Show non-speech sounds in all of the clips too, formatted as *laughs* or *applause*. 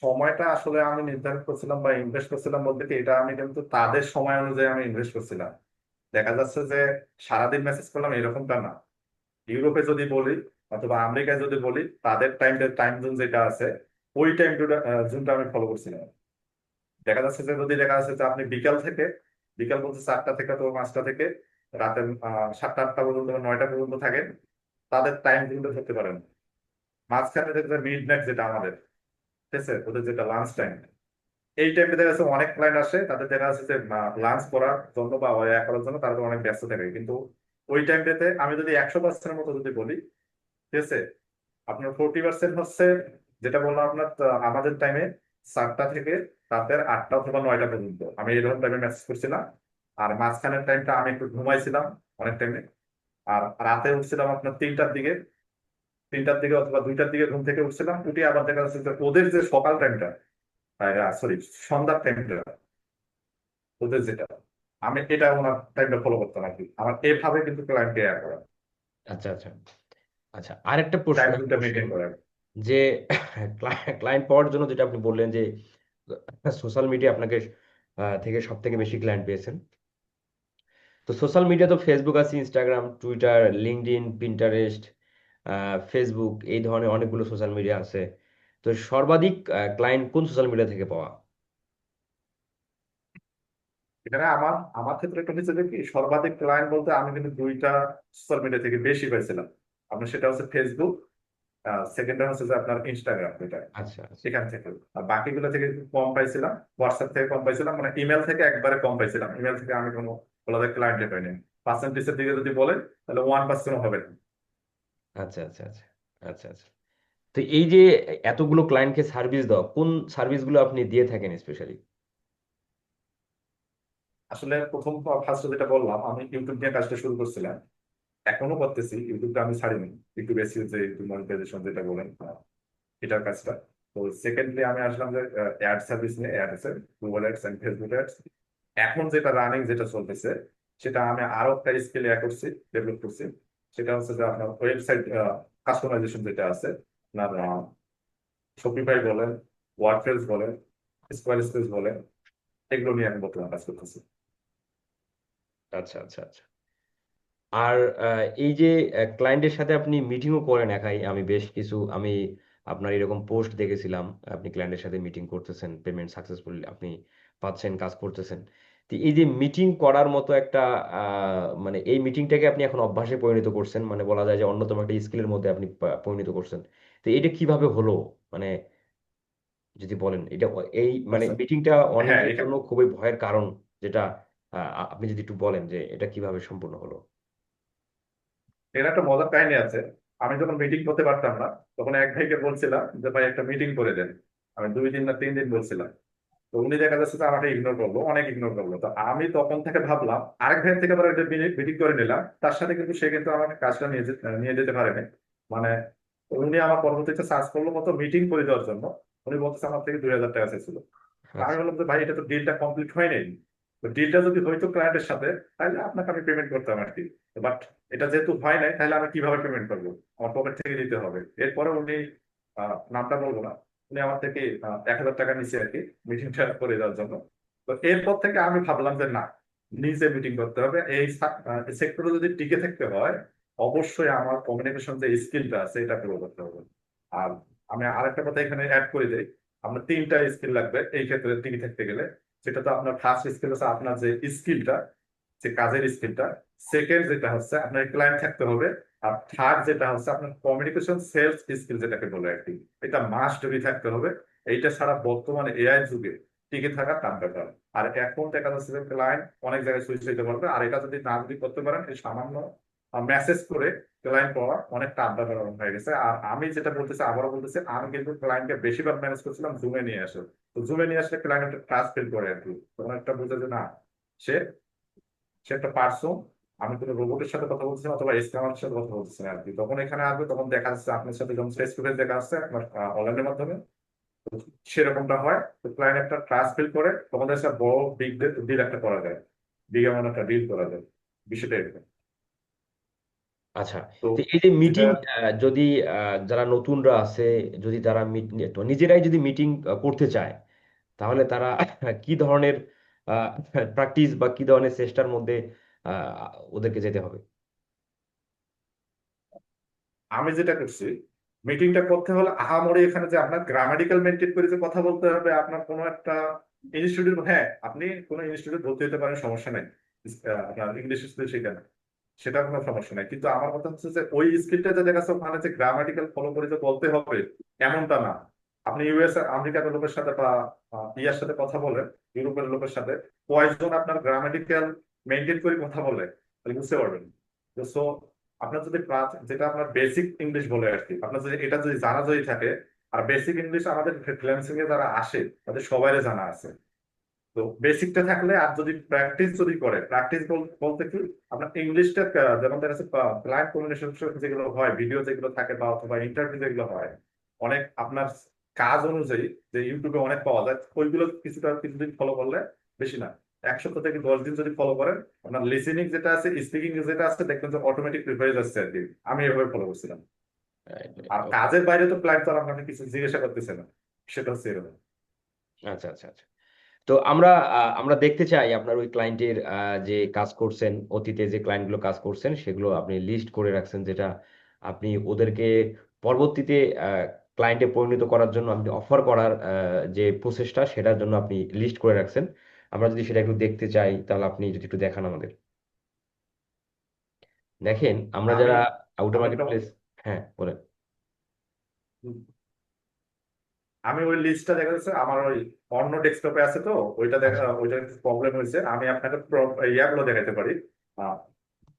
সময়টা আসলে আমি নির্ধারণ করছিলাম বা ইনভেস্ট করছিলাম বলতে কি, এটা আমি কিন্তু তাদের সময় অনুযায়ী আমি ইনভেস্ট করছিলাম। দেখা যাচ্ছে যে সারাদিন মেসেজ করলাম, এরকমটা না। ইউরোপে যদি বলি অথবা আমেরিকায় যদি বলি, তাদের টাইম টাইম জোন যেটা আছে, ওই টাইম জোনটা আমি ফলো করছিলাম। দেখা যাচ্ছে যে যদি দেখা যাচ্ছে যে আপনি বিকাল থেকে, বিকাল বলতে চারটা থেকে তো পাঁচটা থেকে রাতে সাতটা, আটটা পর্যন্ত বা নয়টা পর্যন্ত থাকেন, তাদের টাইম কিন্তু ধরতে পারেন। মাঝখানে মিড নাইট যেটা আমাদের আছে ওদের যেটা লাঞ্চ টাইম এই টাইমে দেখা যাচ্ছে অনেক ক্লায়েন্ট আসে, তাদের দেখা যাচ্ছে যে লাঞ্চ করার জন্য বা করার জন্য তারা অনেক ব্যস্ত থাকে। কিন্তু ওই টাইমটাতে আমি যদি একশো পার্সেন্টের মতো যদি বলি, ঠিক আছে, আপনার ফোরটি পার্সেন্ট হচ্ছে যেটা বললাম আপনার আমাদের টাইমে সাতটা থেকে রাতের আটটা অথবা নয়টা পর্যন্ত। আমি এই ধরনের টাইমে মেসেজ করছিলাম, আর মাঝখানের টাইমটা আমি একটু ঘুমাইছিলাম অনেক টাইমে আর রাতে উঠছিলাম আপনার তিনটার দিকে। তিনটার দিকে অথবা দুইটার দিকে ঘুম থেকে উঠছিলাম উঠে আবার দেখা যাচ্ছে যে ওদের যে সকাল টাইমটা সরি সন্ধ্যার টাইমটা ওদের যেটা আমি এটা ওনার টাইমটা ফলো করতাম আর কি আমার এইভাবে কিন্তু ক্লায়েন্টকে অ্যাড করা। আচ্ছা আচ্ছা। আচ্ছা আরেকটা প্রশ্ন মেনটেন করা। যে ক্লায়েন্ট পাওয়ার জন্য যেটা আপনি বললেন যে সোশ্যাল মিডিয়া আপনাকে থেকে সব থেকে বেশি ক্লায়েন্ট পেয়েছেন। তো সোশ্যাল মিডিয়া তো ফেসবুক আছে Instagram Twitter LinkedIn Pinterest Facebook এই ধরনের অনেকগুলো সোশ্যাল মিডিয়া আছে। তো সর্বাধিক ক্লায়েন্ট কোন সোশ্যাল মিডিয়া থেকে পাওয়া? এখানে আমার আমার ক্ষেত্রে একটা হচ্ছে কি সর্বাধিক ক্লায়েন্ট বলতে আমি কিন্তু দুইটা সোশ্যাল মিডিয়া থেকে বেশি পাইছিলাম। আপনার সেটা হচ্ছে ফেসবুক সেকেন্ড হচ্ছে যে আপনার ইনস্টাগ্রাম এটা আচ্ছা আচ্ছা। সেখান থেকে। আর বাকিগুলো থেকে কম পাইছিলাম হোয়াটসঅ্যাপ থেকে কম পাইছিলাম মানে ইমেল থেকে একবারে কম পাইছিলাম। ইমেল থেকে আমি কোনো বলা ক্লায়েন্টে পাইনি। পার্সেন্টেজের দিকে যদি বলেন তাহলে ওয়ান পার্সেন্ট হবে না। আচ্ছা আচ্ছা আচ্ছা আচ্ছা আচ্ছা। তো এই যে এতগুলো ক্লায়েন্টকে সার্ভিস দাও, কোন সার্ভিসগুলো আপনি দিয়ে থাকেন স্পেশালি আসলে প্রথম ফার্স্ট যেটা বললাম আমি ইউটিউব নিয়ে কাজটা শুরু করছিলাম। এখনও করতেছি ইউটিউবটা আমি ছাড়িনি। ইউটিউব এসিও যে ইউটিউব মনিটাইজেশন যেটা বলেন এটার কাজটা। তো সেকেন্ডলি আমি আসলাম যে অ্যাড সার্ভিস নিয়ে অ্যাড আছে Google ads and Facebook ads এখন যেটা রানিং যেটা চলতেছে সেটা আমি আরও একটা স্কিল করছি ডেভেলপ করছি। সেটা হচ্ছে যে, আপনার ওয়েবসাইট কাস্টমাইজেশন যেটা আছে, আপনার শপিফাই বলেন ওয়ার্ডপ্রেস বলেন স্কোয়ার স্পেস বলেন, এগুলো নিয়ে আমি বর্তমানে কাজ করতেছি। আচ্ছা আচ্ছা আচ্ছা। আর এই যে ক্লায়েন্টের সাথে আপনি মিটিংও করেন একাই, আমি বেশ কিছু, আমি আপনার এরকম পোস্ট দেখেছিলাম, আপনি ক্লায়েন্টের সাথে মিটিং করতেছেন পেমেন্ট সাকসেসফুল আপনি পাচ্ছেন, কাজ করতেছেন। তো এই যে মিটিং করার মতো একটা মানে এই মিটিংটাকে আপনি এখন অভ্যাসে পরিণত করছেন মানে বলা যায় যে অন্যতম একটা স্কিলের মধ্যে আপনি পরিণত করছেন। তো এটা কীভাবে হলো? মানে যদি বলেন এটা এই মানে আচ্ছা। মিটিংটা হ্যাঁ অনেকের জন্য খুবই ভয়ের কারণ যেটা আপনি যদি একটু বলেন যে এটা কীভাবে সম্পূর্ণ হলো? এর একটা মজার কাহিনী আছে। আমি যখন মিটিং করতে পারতাম না তখন এক ভাইকে বলছিলাম যে ভাই একটা মিটিং করে দেন। আমি দুই দিন না তিন দিন বলছিলাম। তো উনি দেখা যাচ্ছে যে আমাকে ইগনোর করল অনেক ইগনোর করল। তো আমি তখন থেকে ভাবলাম আরেক ভাই থেকে আবার একটা মিটিং করে নিলাম। তার সাথে কিন্তু সে কিন্তু আমাকে কাজটা নিয়ে নিয়ে যেতে পারেনি। মানে উনি আমার পরবর্তীতে সার্চ করল মতো মিটিং করে দেওয়ার জন্য। উনি বলতেছে আমার থেকে দুই হাজার টাকা চাইছিল আমি আচ্ছা বললাম যে ভাই এটা তো ডিলটা কমপ্লিট হয় নাই তো ডিলটা যদি হইতো ক্লায়েন্টের সাথে তাহলে আপনাকে আমি পেমেন্ট করতাম আর কি। বাট এটা যেহেতু হয় নাই তাহলে আমি কীভাবে পেমেন্ট করব? আমার পকেট থেকে দিতে হবে। এরপরে উনি আহ, নামটা বলব না। উনি আমার থেকে এক হাজার টাকা নিচ্ছে আর কি মিটিংটা করে দেওয়ার জন্য। তো এরপর থেকে আমি ভাবলাম যে না, নিজে মিটিং করতে হবে। এই সেক্টরে যদি টিকে থাকতে হয়, অবশ্যই আমার কমিউনিকেশন যে স্কিলটা আছে, এটা গ্রো করতে হবে। আর আমি আরেকটা কথা এখানে অ্যাড করে দিই, আপনার তিনটা স্কিল লাগবে এই ক্ষেত্রে টিকে থাকতে গেলে। সেটা তো আপনার ফার্স্ট স্কিল হচ্ছে আপনার যে স্কিলটা যে কাজের স্কিলটা সেকেন্ড যেটা হচ্ছে, আপনার ক্লায়েন্ট থাকতে হবে আর থার্ড যেটা হচ্ছে আপনার কমিউনিকেশন সেলস স্কিল যেটাকে বলে আর কি, এটা মাস্ট বি থাকতে হবে, এইটা ছাড়া বর্তমানে এআই যুগে টিকে থাকা টান ব্যাপার। আর এখন দেখা যাচ্ছে যে ক্লায়েন্ট অনেক জায়গায় সুইচ হইতে পারবে, আর এটা যদি না যদি করতে পারেন, এই সামান্য মেসেজ করে ক্লায়েন্ট পাওয়া অনেক টান ব্যাপার হয়ে গেছে। আর আমি যেটা বলতেছি, আবারও বলতেছি, আমি কিন্তু ক্লায়েন্টকে বেশিরভাগ ম্যানেজ করছিলাম জুমে নিয়ে আসে। তো জুমে নিয়ে আসলে ক্লায়েন্ট একটা ট্রাস্ট ফিল করে আর কি। তখন একটা বুঝে যে না, সে সে একটা পার্সন আমি কোনো রোবটের সাথে কথা বলছি অথবা স্ক্যামারের সাথে কথা বলছি না আর কি তখন এখানে আসবে তখন দেখা যাচ্ছে আপনার সাথে যখন ফেস টু ফেস দেখা যাচ্ছে আপনার অনলাইনের মাধ্যমে সেরকমটা হয়। তো ক্লায়েন্ট একটা ট্রাস্ট ফিল করে তখন একটা বড় বিগ ডিল একটা করা যায়। বিগ এমন একটা ডিল করা যায় বিষয়টা এরকম। আচ্ছা তো এই যে মিটিং যদি যারা নতুনরা আছে যদি তারা মিট- নিজেরাই যদি মিটিং করতে চায় তাহলে তারা কি ধরনের প্র্যাকটিস বা কি ধরনের চেষ্টার মধ্যে ওদেরকে যেতে হবে। আমি যেটা করছি মিটিংটা করতে হলে আহামরি এখানে যে আপনার গ্রামাটিক্যাল মেনটেন করে যে কথা বলতে হবে, আপনার কোনো একটা ইনস্টিটিউট হ্যাঁ আপনি কোনো ইনস্টিটিউট ভর্তি হতে পারেন, সমস্যা নাই। আপনার ইংলিশ স্কুল শেখানো সেটা কোনো সমস্যা নাই। কিন্তু আমার কথা হচ্ছে যে ওই স্কিলটা যে দেখা যাচ্ছে ওখানে যে গ্রামাটিক্যাল ফলো করে যে বলতে হবে, এমনটা না। আপনি ইউএস আমেরিকার লোকের সাথে বা ইয়ার সাথে কথা বলেন, ইউরোপের লোকের সাথে, কয়েকজন আপনার গ্রামাটিক্যাল মেনটেন করে কথা বলে, তাহলে বুঝতে পারবেন। সো আপনার যদি যেটা আপনার বেসিক ইংলিশ বলে আর কি, আপনার যদি, এটা যদি জানা যদি থাকে, আর বেসিক ইংলিশ আমাদের ফ্রিল্যান্সিং এ যারা আসে, তাদের সবাইরে জানা আছে। তো বেসিকটা থাকলে আর যদি প্র্যাকটিস যদি করে প্র্যাকটিস বলতে কি, আপনার ইংলিশটা যেমন দেখা যাচ্ছে ক্লায়েন্ট কমিউনিকেশন যেগুলো হয় ভিডিও যেগুলো থাকে বা অথবা ইন্টারভিউ যেগুলো হয়, অনেক আপনার কাজ অনুযায়ী যে ইউটিউবে অনেক পাওয়া যায়, ওইগুলো কিছুটা কিছুদিন ফলো করলে বেশি না। এক সপ্তাহ থেকে দশ দিন যদি ফলো করেন আপনার লিসেনিং যেটা আছে স্পিকিং যেটা আছে দেখবেন যে অটোমেটিক হয়ে যাচ্ছে আর কি আমি এভাবে ফলো করছিলাম। আর কাজের বাইরে তো ক্লায়েন্ট তো আর আপনাকে কিছু জিজ্ঞাসা করতেছে না। সেটা হচ্ছে এরকম। আচ্ছা আচ্ছা আচ্ছা। তো আমরা আমরা দেখতে চাই আপনার ওই ক্লায়েন্টের যে কাজ করছেন অতীতে যে ক্লায়েন্টগুলো কাজ করছেন সেগুলো আপনি লিস্ট করে রাখছেন যেটা আপনি ওদেরকে পরবর্তীতে ক্লায়েন্টে পরিণত করার জন্য আপনি অফার করার যে প্রসেসটা সেটার জন্য আপনি লিস্ট করে রাখছেন। আমরা যদি সেটা একটু দেখতে চাই তাহলে আপনি যদি একটু দেখান আমাদের। দেখেন আমরা যারা আউটার মার্কেট প্লেস হ্যাঁ বলেন। আমি ওই লিস্টটা দেখা যাচ্ছে আমার ওই অন্য ডেস্কটপে আছে তো ওইটা দেখা আচ্ছা। ওইটা প্রবলেম হয়েছে। আমি আপনাকে ইয়াগুলো দেখাতে পারি।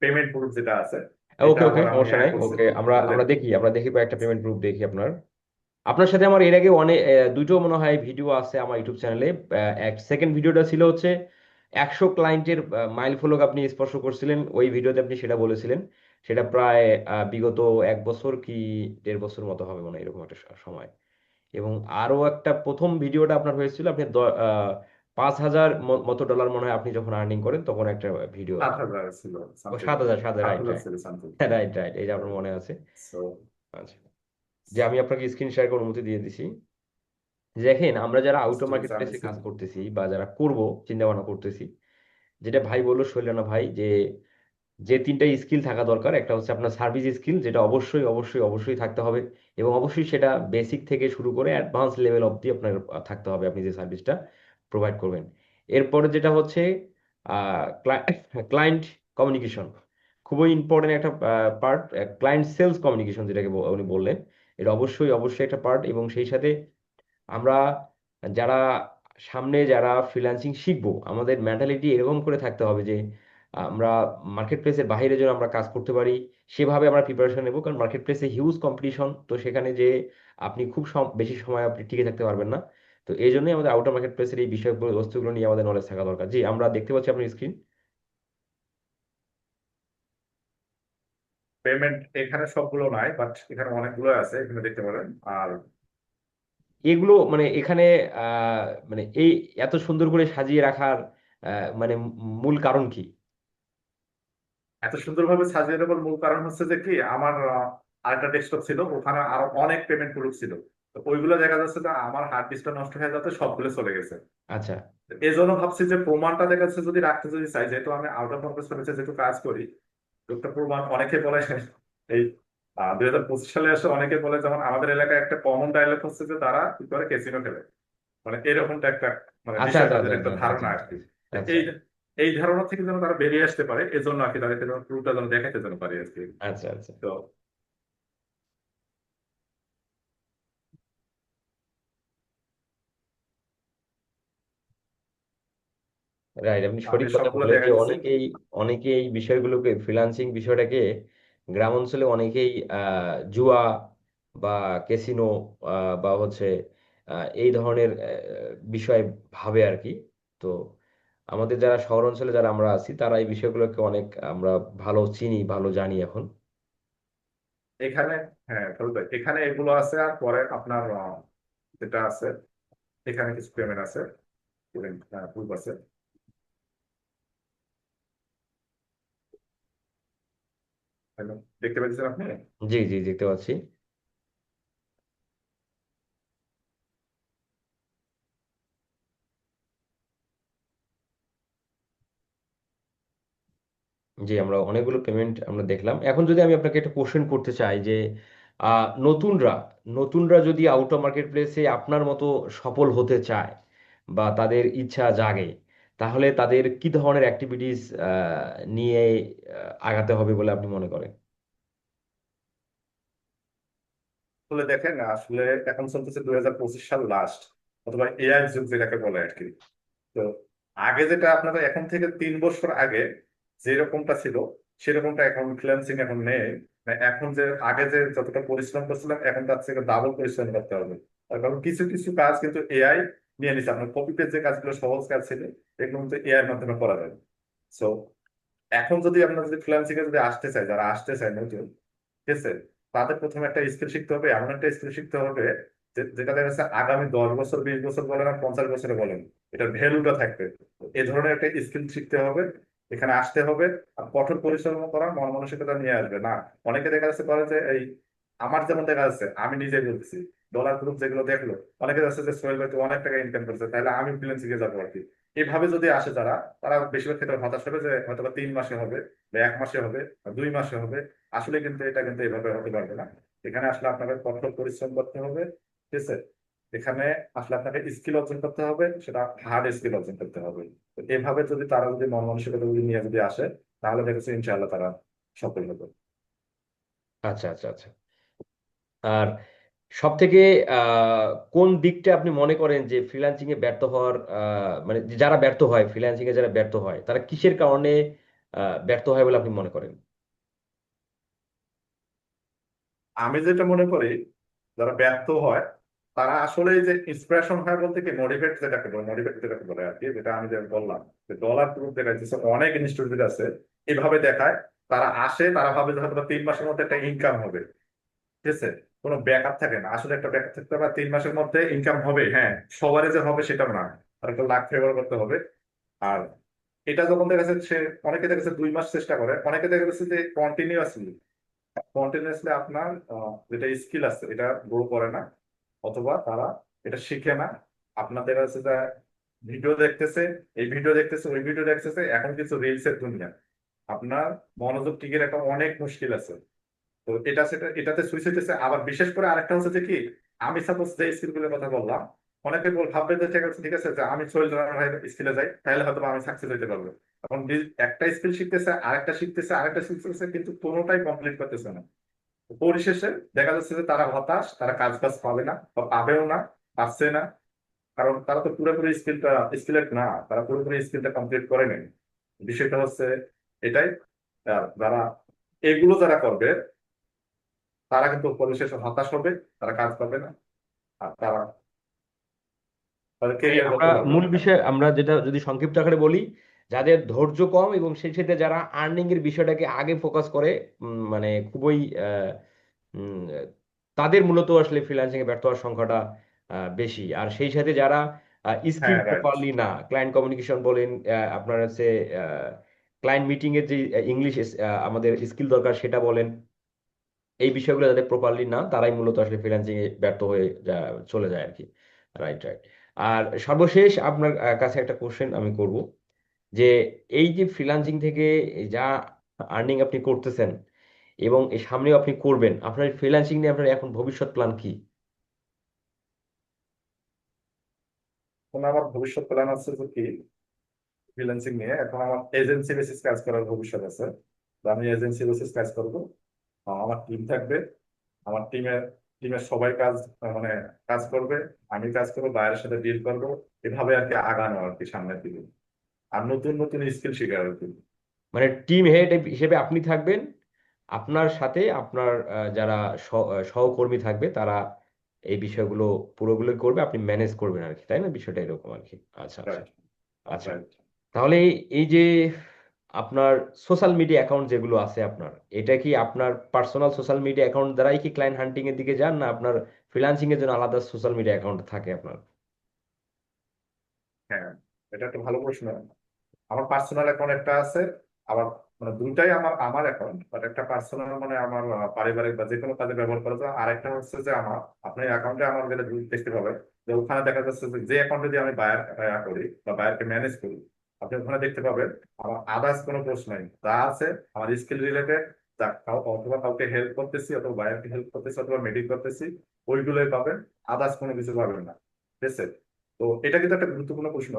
পেমেন্ট প্রুফ যেটা আছে ওকে ওকে সমস্যা নাই। ওকে আমরা এটা আমরা দেখি। আমরা দেখি একটা পেমেন্ট প্রুফ দেখি আপনার। আপনার সাথে আমার এর আগে অনেক দুটো মনে হয় ভিডিও আছে আমার ইউটিউব চ্যানেলে এক সেকেন্ড ভিডিওটা ছিল হচ্ছে একশো ক্লায়েন্টের মাইল ফলক আপনি স্পর্শ করছিলেন ওই ভিডিওতে আপনি সেটা বলেছিলেন। সেটা প্রায় বিগত এক বছর কি দেড় বছর মতো হবে মনে এরকম একটা সময়। এবং আরও একটা প্রথম ভিডিওটা আপনার হয়েছিল আপনি পাঁচ হাজার মতো ডলার মনে হয় আপনি যখন আর্নিং করেন তখন একটা ভিডিও সাত হাজার সাত হাজার রাইট রাইট রাইট রাইট এই যে আপনার মনে আছে। আচ্ছা। যে আমি আপনাকে স্ক্রিন শেয়ার করার অনুমতি দিয়ে দিছি। দেখেন আমরা যারা আউটার মার্কেট প্লেসে কাজ করতেছি বা যারা করব চিন্তা ভাবনা করতেছি যেটা ভাই বলল শৈলানা ভাই যে যে তিনটা স্কিল থাকা দরকার একটা হচ্ছে আপনার সার্ভিস স্কিল যেটা অবশ্যই অবশ্যই অবশ্যই থাকতে হবে এবং অবশ্যই সেটা বেসিক থেকে শুরু করে অ্যাডভান্স লেভেল অবধি আপনার থাকতে হবে আপনি যে সার্ভিসটা প্রোভাইড করবেন। এরপরে যেটা হচ্ছে ক্লায়েন্ট কমিউনিকেশন *laughs* খুবই ইম্পর্টেন্ট একটা পার্ট ক্লায়েন্ট সেলস কমিউনিকেশন যেটাকে উনি বললেন। এটা অবশ্যই অবশ্যই একটা পার্ট এবং সেই সাথে আমরা যারা সামনে যারা ফ্রিল্যান্সিং শিখব, আমাদের মেন্টালিটি এরকম করে থাকতে হবে যে আমরা মার্কেট প্লেসের বাইরে যেন আমরা কাজ করতে পারি, সেভাবে আমরা প্রিপারেশন নেব। কারণ মার্কেট প্লেসে হিউজ কম্পিটিশন তো সেখানে যে আপনি খুব বেশি সময় আপনি টিকে থাকতে পারবেন না। তো এই জন্যই আমাদের আউটার মার্কেট প্লেসের এই বিষয়গুলো, বস্তুগুলো নিয়ে আমাদের নলেজ থাকা দরকার। জি, আমরা দেখতে পাচ্ছি আপনার স্ক্রিন পেমেন্ট এখানে সবগুলো নাই বাট এখানে অনেকগুলো আছে এখানে দেখতে পারেন। আর এগুলো মানে এখানে মানে এই এত সুন্দর করে সাজিয়ে রাখার মানে মূল কারণ কি? এত সুন্দরভাবে সাজিয়ে দেওয়ার মূল কারণ হচ্ছে যে কি আমার আরেকটা ডেস্কটপ ছিল ওখানে আরও অনেক পেমেন্ট প্রুফ ছিল। তো ওইগুলো দেখা যাচ্ছে যে আমার হার্ড ডিস্কটা নষ্ট হয়ে যাতে সবগুলো চলে গেছে। আচ্ছা। এই জন্য ভাবছি যে প্রমাণটা দেখা যাচ্ছে যদি রাখতে যদি চাই যেহেতু আমি আউট অফ অফিস যেহেতু কাজ করি একটা প্রমাণ অনেকে বলে এই দুই হাজার পঁচিশ সালে এসে অনেকে বলে যেমন আমাদের এলাকায় একটা কমন ডায়লগ হচ্ছে যে তারা কি করে ক্যাসিনো খেলে। মানে এরকমটা একটা মানে আচ্ছা আচ্ছা আচ্ছা একটা ধারণা আর কি এই এই ধারণা থেকে যেন তারা বেরিয়ে আসতে পারে এজন্য আর কি তাদেরকে যেন প্রুফটা যেন দেখাতে যেন পারে আর কি আচ্ছা আচ্ছা। তো রাইট আপনি সঠিক কথা বললেন যে অনেকেই অনেকে এই বিষয়গুলোকে ফ্রিল্যান্সিং বিষয়টাকে গ্রাম অঞ্চলে অনেকেই জুয়া বা ক্যাসিনো বা হচ্ছে এই ধরনের বিষয় ভাবে আর কি তো আমাদের যারা শহর অঞ্চলে যারা আমরা আছি তারা এই বিষয়গুলোকে অনেক আমরা ভালো চিনি ভালো জানি এখন। এখানে হ্যাঁ এখানে এগুলো আছে আর পরে আপনার যেটা আছে এখানে কিছু পেমেন্ট আছে। আছে। হ্যালো দেখতে পাচ্ছেন আপনি? জি জি দেখতে পাচ্ছি। জি আমরা অনেকগুলো পেমেন্ট আমরা দেখলাম। এখন যদি আমি আপনাকে একটা কোশ্চেন করতে চাই যে আহ, নতুনরা নতুনরা যদি আউট অফ মার্কেট প্লেসে আপনার মতো সফল হতে চায় বা তাদের ইচ্ছা জাগে তাহলে তাদের কি ধরনের অ্যাক্টিভিটিস নিয়ে আগাতে হবে বলে আপনি মনে করেন? আসলে দেখেন, আসলে এখন চলতেছে দুই হাজার পঁচিশ সাল লাস্ট অথবা এআই যুগ যেটাকে বলে আর কি। তো আগে যেটা আপনারা, এখন থেকে তিন বছর আগে যেরকমটা ছিল, সেরকমটা এখন ফ্রিল্যান্সিং এখন নেই। মানে এখন যে, আগে যে যতটা পরিশ্রম করছিলাম, এখন তার থেকে ডাবল পরিশ্রম করতে হবে। তার কারণ কিছু কিছু কাজ কিন্তু এআই নিয়ে নিচ্ছে আপনার কপি পেজ যে কাজগুলো সহজ কাজ ছিল, এগুলো কিন্তু এআই এর মাধ্যমে করা যায়। সো এখন যদি আপনারা যদি ফ্রিল্যান্সিং যদি আসতে চায় যারা আসতে চায় নতুন, ঠিক আছে? তাদের প্রথমে একটা স্কিল শিখতে হবে, এমন একটা স্কিল শিখতে হবে যেটা দেখা যাচ্ছে আগামী দশ বছর, বিশ বছর বলেন আর পঞ্চাশ বছরে বলেন এটার ভ্যালুটা থাকবে। এ ধরনের একটা স্কিল শিখতে হবে, এখানে আসতে হবে, আর কঠোর পরিশ্রম করা মন মানসিকতা নিয়ে আসবে। না, অনেকে দেখা যাচ্ছে করে যে, এই আমার যেমন দেখা যাচ্ছে, আমি নিজে বলছি ডলার গ্রুপ যেগুলো দেখল, অনেকে যাচ্ছে যে সোহেল ভাই তো অনেক টাকা ইনকাম করছে, তাহলে আমি ফ্রিল্যান্সিং এ যাব আর কি এইভাবে যদি আসে যারা, তারা বেশিরভাগ ক্ষেত্রে হতাশ হবে যে হয়তো বা তিন মাসে হবে বা এক মাসে হবে বা দুই মাসে হবে। আসলে কিন্তু এটা কিন্তু এভাবে হতে পারবে না। এখানে আসলে আপনাকে কঠোর পরিশ্রম করতে হবে, ঠিক আছে? এখানে আসলে আপনাকে স্কিল অর্জন করতে হবে, সেটা হার্ড স্কিল অর্জন করতে হবে। এভাবে যদি তারা যদি মন মানসিকতা যদি নিয়ে যদি আসে, তাহলে দেখেছে ইনশাআল্লাহ তারা সফল হবে। আচ্ছা আচ্ছা আচ্ছা। আর সব থেকে কোন দিকটা আপনি মনে করেন যে ফ্রিল্যান্সিং এ ব্যর্থ হওয়ার মানে যারা ব্যর্থ হয় ফ্রিল্যান্সিং এ যারা ব্যর্থ হয়, তারা কিসের কারণে ব্যর্থ হয় বলে আপনি মনে করেন? আমি যেটা মনে করি, যারা ব্যর্থ হয়, তারা আসলে যে ইন্সপিরেশন হয় বলতে কি মোটিভেট যেটাকে বলে মোটিভেট যেটাকে বলে আর কি, যেটা আমি যেটা বললাম, যে ডলার গ্রুপ দেখাইতেছে অনেক ইনস্টিটিউট আছে, এভাবে দেখায়, তারা আসে, তারা ভাবে হয়তো তিন মাসের মধ্যে একটা ইনকাম হবে, ঠিক আছে? কোনো ব্যাকআপ থাকে না। আসলে একটা ব্যাকআপ থাকতে পারে, তিন মাসের মধ্যে ইনকাম হবে হ্যাঁ সবারই যে হবে সেটাও না। আর একটা লাখ ফেভার করতে হবে। আর এটা যখন দেখা যাচ্ছে অনেকে দেখা যাচ্ছে দুই মাস চেষ্টা করে, অনেকে দেখা যাচ্ছে যে কন্টিনিউয়াসলি কন্টিনিউয়াসলি আপনার যেটা স্কিল আছে, এটা গ্রো করে না, অথবা তারা এটা শিখে না। আপনাদের কাছে যা ভিডিও দেখতেছে, এই ভিডিও দেখতেছে, ওই ভিডিও দেখতেছে, এখন কিছু রিলস এর দুনিয়া। আপনার মনোযোগ টিকে রাখা অনেক মুশকিল আছে। তো এটা সেটা, এটাতে সুইচ হইতেছে। আবার বিশেষ করে আরেকটা হচ্ছে যে কি, আমি সাপোজ যে স্কিলগুলোর কথা বললাম, অনেকে বল, ভাববে যে ঠিক আছে ঠিক আছে, যে আমি সোহেল রানার স্কিলে যাই, তাহলে হয়তো আমি সাকসেস হইতে পারব। এখন একটা স্কিল শিখতেছে, আরেকটা শিখতেছে আরেকটা শিখতেছে, কিন্তু কোনোটাই কমপ্লিট করতেছে না। পরিশেষে দেখা যাচ্ছে যে তারা হতাশ, তারা কাজ বাজ পাবে না, বা পাবেও না পাচ্ছে না। কারণ তারা তো পুরোপুরি স্কিলটা স্কিলের না, তারা পুরোপুরি স্কিলটা কমপ্লিট করে নেই বিষয়টা হচ্ছে এটাই যারা, এগুলো যারা করবে তারা কিন্তু পরিশেষে হতাশ হবে তারা কাজ পাবে না। আর তারা আমরা মূল বিষয় আমরা যেটা যদি সংক্ষিপ্ত আকারে বলি যাদের ধৈর্য কম এবং সেই সাথে যারা আর্নিং এর বিষয়টাকে আগে ফোকাস করে মানে খুবই তাদের মূলত আসলে ফ্রিল্যান্সিং এ ব্যর্থ হওয়ার সংখ্যাটা বেশি। আর সেই সাথে যারা স্কিল হ্যাঁ প্রপারলি না ক্লায়েন্ট কমিউনিকেশন বলেন আপনার হচ্ছে ক্লায়েন্ট মিটিং এর যে ইংলিশ আমাদের স্কিল দরকার সেটা বলেন এই বিষয়গুলো যাদের প্রপারলি না, তারাই মূলত আসলে ফ্রিল্যান্সিং এ ব্যর্থ হয়ে চলে যায় আর কি রাইট রাইট আর সর্বশেষ আপনার কাছে একটা কোশ্চেন আমি করব, যে এই যে ফ্রিল্যান্সিং থেকে যা আর্নিং আপনি করতেছেন এবং এই সামনেও আপনি করবেন, আপনার ফ্রিল্যান্সিং নিয়ে আপনার এখন ভবিষ্যৎ প্ল্যান কি? আমার ভবিষ্যৎ প্ল্যান আছে যে কি ফ্রিল্যান্সিং নিয়ে। এখন আমার এজেন্সি বেসিস কাজ করার ভবিষ্যৎ আছে। আমি এজেন্সি বেসিস কাজ করব। আমার টিম থাকবে। আমার টিমের টিমের সবাই কাজ মানে কাজ করবে। আমি কাজ করব বাইরের সাথে ডিল করব। এভাবে আর কি আগানো আর কি সামনের দিকে। আর নতুন নতুন স্কিল শেখার আর কি। মানে টিম হেড হিসেবে আপনি থাকবেন। আপনার সাথে আপনার যারা সহ- সহকর্মী থাকবে তারা এই বিষয়গুলো পুরোগুলো করবে। আপনি ম্যানেজ করবেন আর কি তাই না? বিষয়টা এরকম আর কি। আচ্ছা আচ্ছা। আচ্ছা। তাহলে এই যে আপনার সোশ্যাল মিডিয়া অ্যাকাউন্ট যেগুলো আছে আপনার, এটা কি আপনার পার্সোনাল সোশ্যাল মিডিয়া অ্যাকাউন্ট দ্বারাই কি ক্লায়েন্ট হান্টিং এর দিকে যান না আপনার ফ্রিল্যান্সিং এর জন্য আলাদা সোশ্যাল মিডিয়া অ্যাকাউন্ট থাকে আপনার? হ্যাঁ এটা একটা ভালো প্রশ্ন। আমার পার্সোনাল অ্যাকাউন্ট একটা আছে, আবার মানে দুইটাই আমার আমার অ্যাকাউন্ট বাট একটা পার্সোনাল মানে আমার পারিবারিক বা যে কোনো কাজে ব্যবহার করা যায়। আর একটা হচ্ছে যে আমার আপনার অ্যাকাউন্টে আমার গেলে দেখতে পাবে যে ওখানে দেখা যাচ্ছে যে অ্যাকাউন্টে দিয়ে আমি বায়ার করি বা বায়ারকে ম্যানেজ করি আপনি ওখানে দেখতে পাবেন, আমার আদার্স কোনো পোস্ট নাই। যা আছে, আমার স্কিল রিলেটেড অথবা কাউকে হেল্প করতেছি, অথবা বায়ারকে হেল্প করতেছি, অথবা মেডিক করতেছি, ওইগুলোই পাবেন আদার্স কোনো কিছু পাবেন না। ঠিক আছে তো এটা কিন্তু একটা গুরুত্বপূর্ণ প্রশ্ন।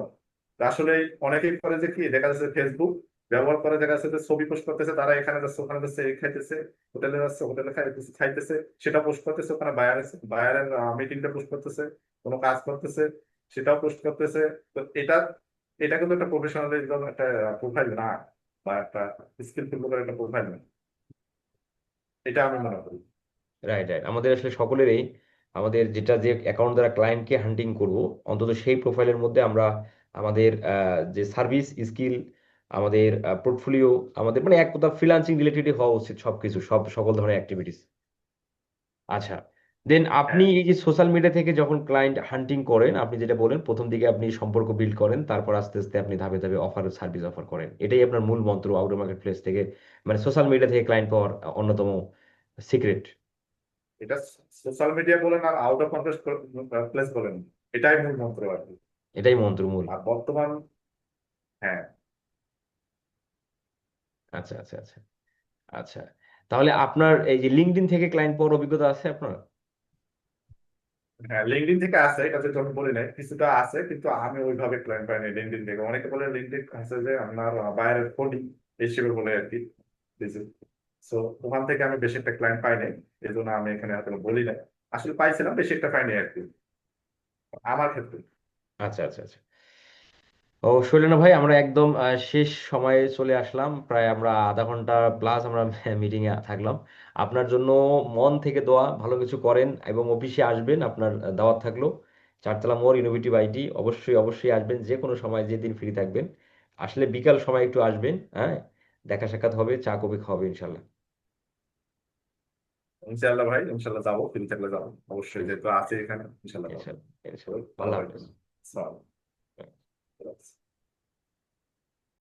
আসলে অনেকেই করে যে কি, দেখা যাচ্ছে ফেসবুক ব্যবহার করে দেখা যাচ্ছে ছবি পোস্ট করতেছে, তারা এখানে যাচ্ছে, ওখানে যাচ্ছে, এই খাইতেছে, হোটেলে যাচ্ছে, হোটেলে খাইতেছে খাইতেছে, সেটা পোস্ট করতেছে, ওখানে বায়ার বায়ারের মিটিংটা পোস্ট করতেছে, কোনো কাজ করতেছে, সেটাও পোস্ট করতেছে। তো এটা এটা কিন্তু একটা প্রফেশনালিজম একটা প্রোফাইল না, বা একটা স্কিলফুল লোকের একটা প্রোফাইল না। এটা আমি মনে করি। রাইট রাইট আমাদের আসলে সকলেরই, আমাদের যেটা যে অ্যাকাউন্ট দ্বারা ক্লায়েন্টকে হান্টিং করব, অন্তত সেই প্রোফাইলের মধ্যে আমরা আমাদের যে সার্ভিস স্কিল আমাদের পোর্টফোলিও আমাদের মানে এক কথা ফ্রিল্যান্সিং রিলেটেড হওয়া উচিত সবকিছু, সব সকল ধরনের অ্যাক্টিভিটিস আচ্ছা দেন আপনি হ্যাঁ। এই যে সোশ্যাল মিডিয়া থেকে যখন ক্লায়েন্ট হান্টিং করেন আপনি যেটা বলেন প্রথম দিকে আপনি সম্পর্ক বিল্ড করেন তারপর আস্তে আস্তে আপনি ধাপে ধাপে অফার সার্ভিস অফার করেন। এটাই আপনার মূল মন্ত্র আউটডোর মার্কেট প্লেস থেকে মানে সোশ্যাল মিডিয়া থেকে ক্লায়েন্ট পাওয়ার অন্যতম সিক্রেট এটা সোশ্যাল মিডিয়া বলেন আর আউট অফ প্লেস বলেন এটাই মূল মন্ত্র আর কি। এটাই মন্ত্র মূল। আর বর্তমান হ্যাঁ। আচ্ছা আচ্ছা আচ্ছা আচ্ছা। তাহলে আপনার এই যে লিঙ্কডইন থেকে ক্লায়েন্ট পাওয়ার অভিজ্ঞতা আছে আপনার? হ্যাঁ লিঙ্কডিন থেকে আছে, এটা তো আমি বলি নাই, কিছুটা আছে, কিন্তু আমি ওইভাবে ক্লায়েন্ট পাইনি লিঙ্কডিন থেকে। অনেকে বলে লিঙ্কডিন আছে যে আপনার বাইরের কোডিং হিসেবে বলে আর কি সো ওখান থেকে আমি বেশি একটা ক্লায়েন্ট পাই নাই এই জন্য আমি এখানে এখনও বলি নাই। আসলে পাইছিলাম, বেশি একটা পাইনি আর কি, আমার ক্ষেত্রে। আচ্ছা আচ্ছা আচ্ছা। ও শৈলেন্দ্র ভাই আমরা একদম শেষ সময়ে চলে আসলাম। প্রায় আমরা আধা ঘণ্টা প্লাস আমরা *laughs* মিটিং এ থাকলাম। আপনার জন্য মন থেকে দোয়া ভালো কিছু করেন এবং অফিসে আসবেন আপনার দাওয়াত থাকল। চারতলা মোর ইনোভেটিভ আইটি অবশ্যই অবশ্যই আসবেন। যে কোনো সময় যেদিন ফ্রি থাকবেন। আসলে বিকাল সময় একটু আসবেন হ্যাঁ? দেখা সাক্ষাৎ হবে চা কফি খাওয়াবে ইনশাল্লাহ ইনশাল্লাহ ভাই ইনশাল্লাহ যাব ফ্রি থাকলে যাব। অবশ্যই যেহেতু আছে এখানে ইনশাল্লাহ ইনশাল্লাহ ভালো próprio.